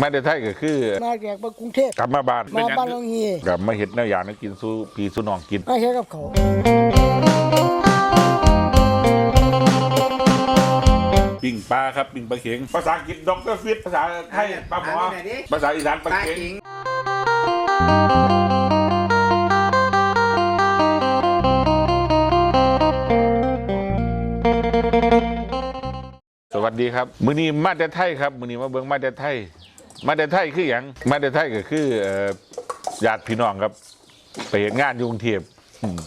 มาแต่ไทยก็คือ มาจากบ้านกรุงเทพกลับมาบ้านมาบ้านน้องเฮียกลับมาเห็ดแนวอย่างนั้นกินสู้พี่สู้น้องกินมาใช้กับเขาปิ้งปลาครับปิ้งปลาเข็งภาษาอังกฤษดรฟิตภาษาไทยปลาหมออ่านหน่อยดิภาษาอีสานปลาปลาเข็งขิงสวัสดีครับ มื้อนี้มาแต่ไทยครับ มื้อนี้มาเบิ่งมาแต่ไทย มาแต่ไทยคืออย่างมาแต่ไทยก็คืออญาติพี่น้องครับ ไปเห็นงานยุงเทพอืม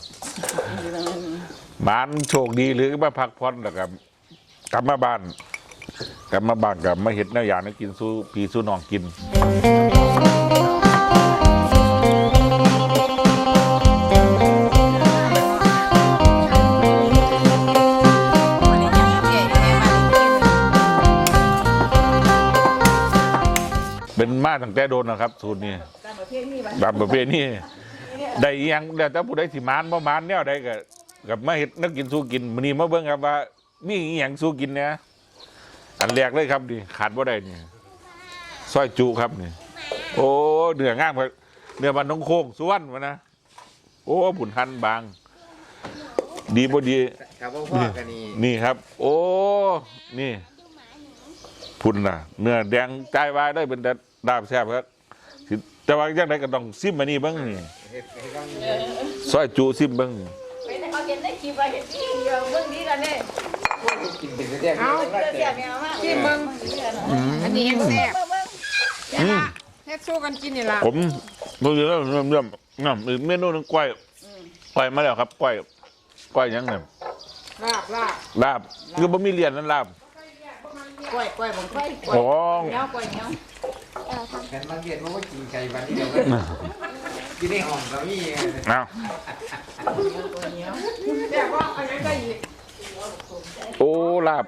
หมานโชคดีหรือมาพักผ่อนแล้วก็กลับมาบ้านกลับมาบ้านกับมาเห็ดหนวอย่างนั้นกินสู้พี่สู้น้องกิน แต่โดนนะครับสูตรนี้ตามประเภทนี้ได้อิหยังแล้วแต่ผู้ใดสิมานบ่มานแนวใดก็กับมาเฮ็ดนักกินสู้กินมื้อนี้มาเบิ่งครับว่า มีอีหยังสู้กินเนี่ยอันแรกเลยครับนี่ขาดบ่ได้นี่ซอยจุครับนี่ โอ้เนื้องามครับเนื้อมันน้องโค้งส่วนวะนะโอ้บุญทันบาง ดีบ่ดีกับพ่อพ่อกันนี่นี่ครับ โอ้ นี่ พุ่นน่ะ เนื้อแดงใจวายได้เป็นแต่ ดาบแซ่บครับสิแต่ว่าอย่างไรก็ต้องซิมมานี่เบ้างนี่เฮ็ดให้ต้องซอยจูซิมเบ้างไม่ได้เขาเห็นได้คลิปว่าเห็นที่เดียวเบื้องนี้กันเนี่ยกินเป็นเรื่องเอาที่เสื้อว่าเสียแต่แมวมากกินเบิ่งอันนี้แซ่บเบิ่งอืมเฮ็ดสู้กันกินนี่ล่ะผมดูอยู่แล้วเริ่มเริ่มน้ำอีกเมนูหนึงกล้วยกล้วยมาแล้วครับกล้วยกล้วยหยังไงลาบลาบลาบคือบ่มีเลียนนั่นลาบกล้วยกล้วยผมกล้วยกล้วยโอ้เนี้ยกล้วยเนี้ย กันบางเดือนมันก็กินไก่วันนี้เดียวกินในห้องก็มีเอาแซ่บว่าอันนั้นก็อีกโอ้ลาบ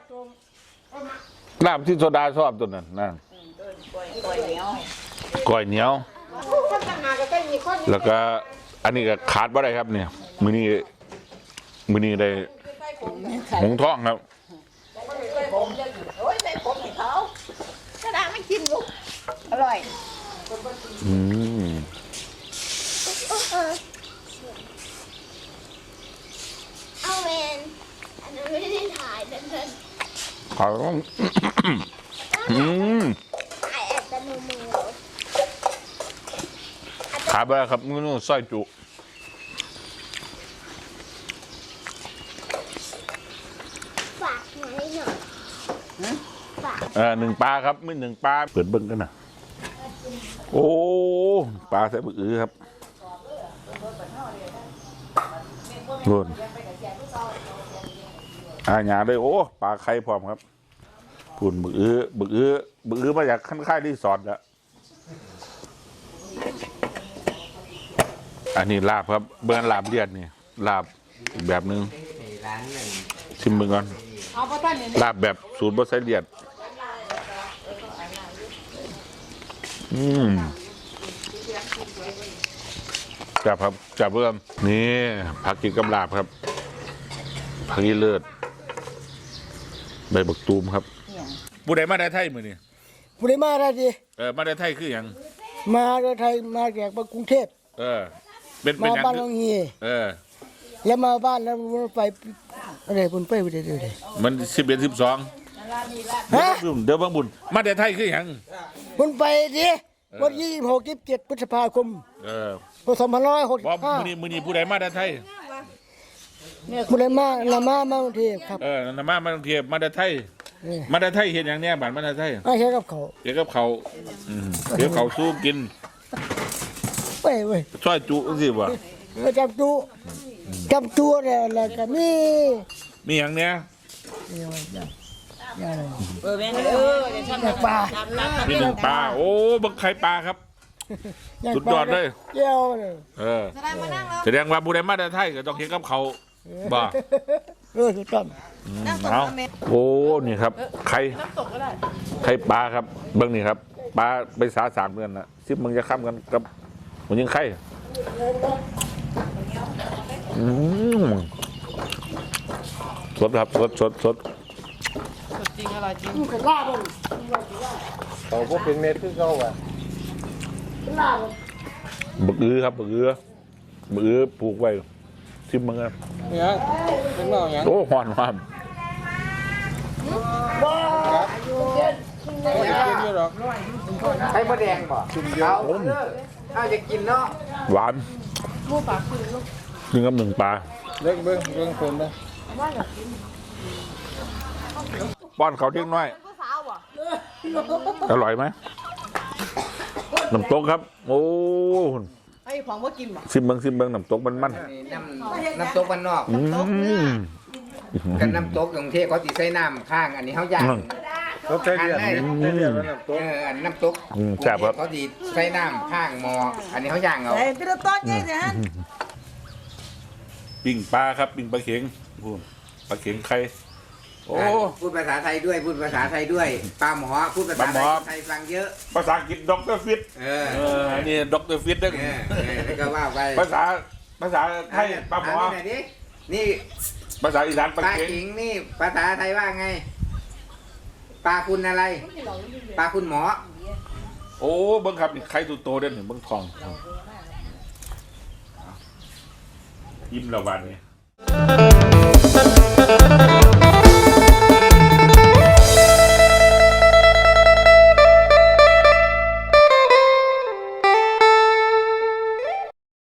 ลาบที่โซดาชอบตัวนั้นนั่นกล้วยกล้วยเนี้ยกล้วยเหนียวคนต่างหากก็อีกคนแล้วก็อันนี้ก็ขาดบ่ได้ครับเนี่ยมื้อนี้มื้อนี้ได้หงท้องครับ ผมเรื่องอยู่โอ้ยใส่ผมให้เขากระดาษไม่กินลูกอ ร่อยอืมเอาเวนอันนั้นไม่ได้ถ่ายแต่เดินขอต้อง อืมถ่ายแอบแต่มือมือขาดบ่ได้ครับมื้อนู้นซอยจุฝากไว้หน่อยฝาก เออหนึ่งปลาครับมื้อหนึ่งปลาเปิดเบิ่งกันน่ะ โอ้ปลาใส่บึกอือครับโน่นอาหยาเลยโอ้ปลาไข่พร้อมครับปุ่นบึกอื้อบึกอื้อบึกอื้อมาจากขั้นค่ายรีสอร์ทอะอันนี้ลาบครับ เบื้องลาบเลียดนี่ลาบอีกแบบหนึงในร้านหนึ่งชิมมึงก่อนเอาพระท่านนี่ลาบแบบสูตรบดไซเลียด อืมจับครับจับเพิ่มนี่ผักกินกับลาบครับผักอีเลิศใบบักตูมครับผู้ใดมาได้ไทยมือนี่ผู้ใดมาได้ดีเออมาได้ไทยคืออย่างมาโดยไทยมาจากบ้านกรุงเทพเออ เป็นเป็นมาอย่างบ้านน้องเฮียเออ แล้วมาบ้านแล้วไปอะไรบุญไปไปเรื่อยมันสิบเอ็ดสิบสองๆฮะเดี๋ยวบางบุญมาได้ไทยคืออย่าง บุญไปดิวันยี่สิบหกยี่สิบเจ็ดพฤษภาคมเออพศสองพันร้อยหกสิบบอกห้ามือนี้มือนี้ผู้ใดมาได้ไทยผู้ใดมาละมามากรุงเทพครับ เออนามามาเทียบมาได้ไทย นี่ มาได้ไทยเห็นอย่างเนี้ยบ้านมาได้ไทยมาใช้กับเขาเดี๋ยวกับเขาอืมเดี๋ยวเขาสู้กินเว้ยเว้ยช่วยจุสิวะก็จำตัวจำตัวเนี่ยแล้วก็มีมีอย่างเนี้ย เออแม่เออเดี๋ยวฉันอย่างปลามีหนึ่งปลาโอ้บักไข่ปลาครับางสุดยอดเลย เจ้าเลยเออแสดงว่าบุได้มาได้ไทยก็ต้องเห็นกับเขาบ่เออถูกต้องอืมเอาโอ้นี่ครับไข่ไข่ปลาครับเบิ้งนี่ครับปลาไปสาสามเดือนนะซิมึงจะข้ามกันกับมันยังไข่อืมสดครับสดสดสดสด จริงอร่อยจริงมันก็ล่าบ่เขาพวกเป็นเน็ตคือเขาว่ะบักอือครับบักอือบักอือปลูกไว้ทิมมึงครับเนี่ยเป็นเมาอย่างโอ้หอนความไม่อยากกินอยู่หรอกใช้มะแดงบ่เขาถ้าจะกินเนาะหวานกินกับหนึ่งปลาเลิกเบิ้งเบิ้งคนนะ ป้อนเขาเที่ยงน้อยผู้สาวบ่อร่อยไหมน้ำตกครับ โอ้ไอ้ของว่ากินบ่ซิมเบิงซิมเบิงน้ำตกมันมันน้ำน้ำตกบ้านนอก อืมกับน้ำตกกรุงเทพเขาติใส่น้ำข้าง อันนี้เขาย่างรถไฟเดือดอันไฟนี้เดือดแล้วน้ำเอตกออันน้ำตกอืมแซ่บครับเขาติใส่น้ำข้างหมอ อันนี้เขาย่างเอาใส่ติดต้นใหญ่สิฮะ ปิ้งปลาครับ ปิ้งปลาเข็งพูดปลาเข็งไข่ โอ้ พูดภาษาไทยด้วยพูดภาษาไทยด้วยปลาหมอพูดภาษาปลาหมอ ไทยฟังเยอะ ภาษาอังกฤษด็อกเตอร์ฟิตเออเอออันนี่ด็อกเตอร์ฟิตด้วยเออเออแล้วก็ว่าไปภาษาภาษาไทยปลาหมอนนี้หน่อยดินี่ภาษาอีสานปปลาลาเข็งขิงนี่ภาษาไทยว่าไงปลาคุณอะไรปลาคุณหมอโอ้เบิ้งครับนี่ไข่ตัวโตเด่นเบิ้งทองยิ้มและวันนี้